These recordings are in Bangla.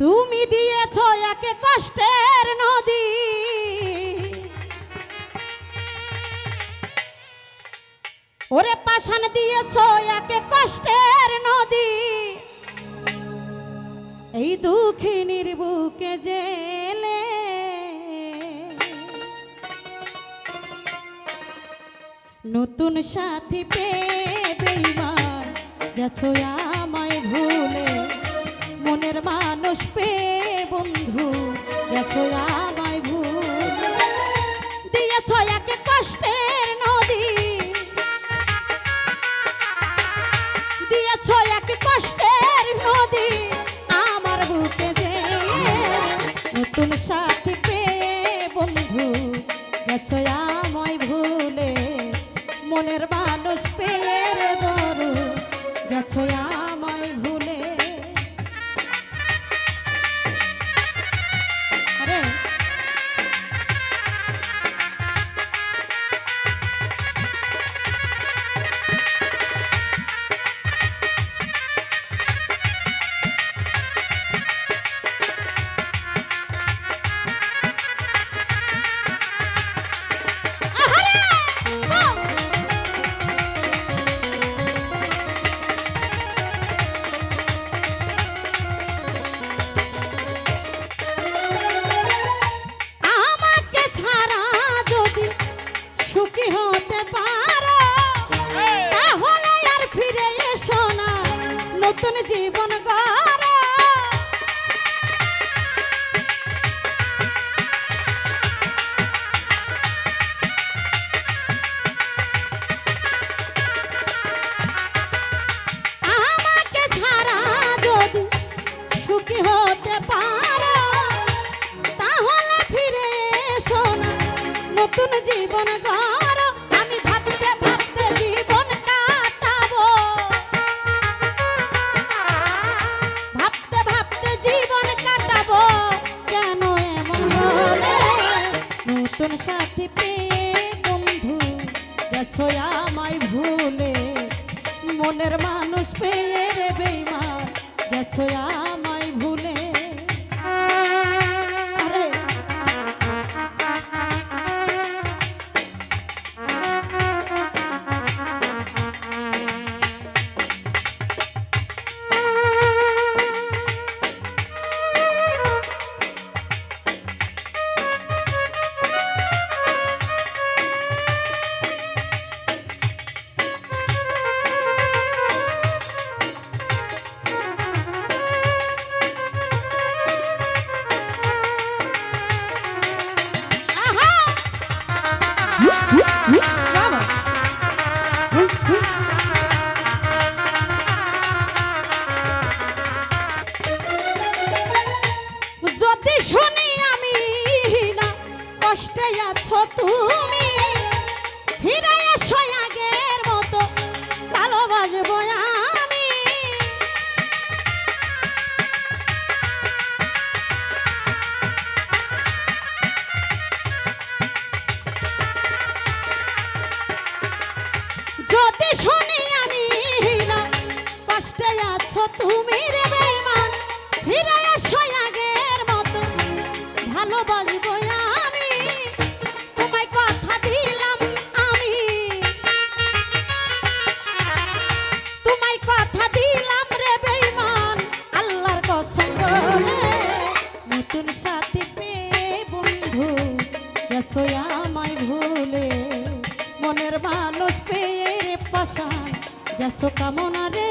তুমি দিয়েছ একে কষ্টের নদী। ওরে পাশান দিয়েছ একে কষ্টের নদী। এই দুঃখিনীর বুকে জেলে। নতুন সাথী পেয়ে বেইমান গেছো আমায় ভুলে। নতুন সাথী পেয়ে বন্ধু গেছ আমায় ভুলে মনের মানুষ পেয়ে দরু গেছ আমায় ভুলে আমি ভাবতে ভাবতে জীবন কাটাবো। ভাবতে ভাবতে জীবন কাটাবো, কেন এমন হলে? নতুন সাথী পেয়ে বন্ধু গেছো আমায় ভুলে। মনের মানুষ পেয়ে রে বেইমান গেছো আমায় ফিরে এসো আগের মতো ভালোবাসবো আমি। তোমায় কথা দিলাম আমি। তোমায় কথা দিলাম রে বেঈমান আল্লাহর কসম বলে। নতুন সাথী পেয়ে বন্ধু, গেছো আমায় ভুলে। মনের মানুষ পেয়ে রে পাশান, গেছো কামনা রে।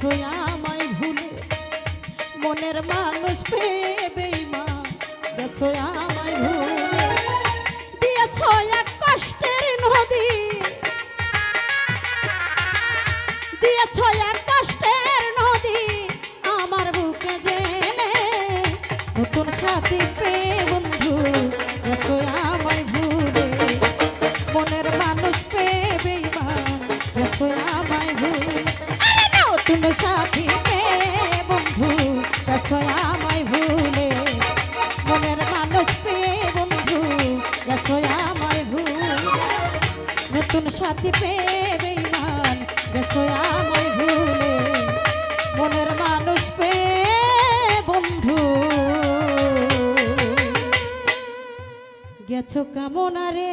গেছো আমায় ভুলে। মনের মানুষ পেয়ে বেইমা গেছো গেছো আমায় মনের মানুষ বন্ধু। গেছো রে